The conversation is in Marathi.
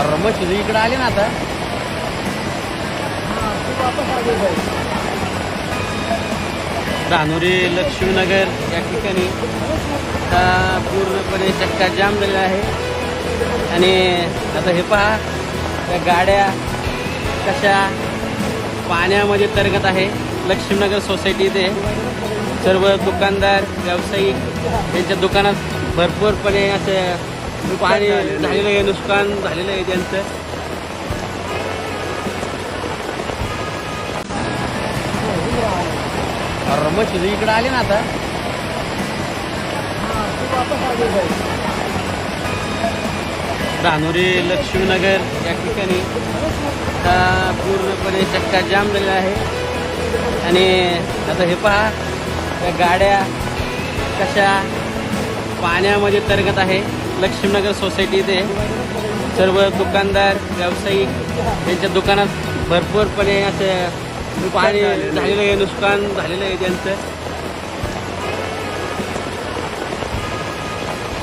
अरे मशीद इकडे आले ना आता? धानुरी लक्ष्मीनगर या ठिकाणी. आता पूर्णपणे चक्का जाम झालेला आहे. आणि आता हे पहा त्या गाड्या कशा पाण्यामध्ये तरगत आहे. लक्ष्मीनगर सोसायटीत सर्व दुकानदार व्यावसायिक यांच्या दुकानात भरपूरपणे असं पाणी झालेलं आहे. नुकसान झालेलं आहे त्यांचं. अरे मशीद इकडे आले ना आता? धानुरी लक्ष्मीनगर या ठिकाणी आता पूर्णपणे चक्का जाम झालेला आहे. आणि आता हे पहा या गाड्या कशा पाण्यामध्ये तरंगत आहे. लक्ष्मीनगर सोसायटीत सर्व दुकानदार व्यावसायिक यांच्या दुकानात भरपूरपणे असं पाणी झालेलं आहे नुकसान झालेलं आहे त्यांचं.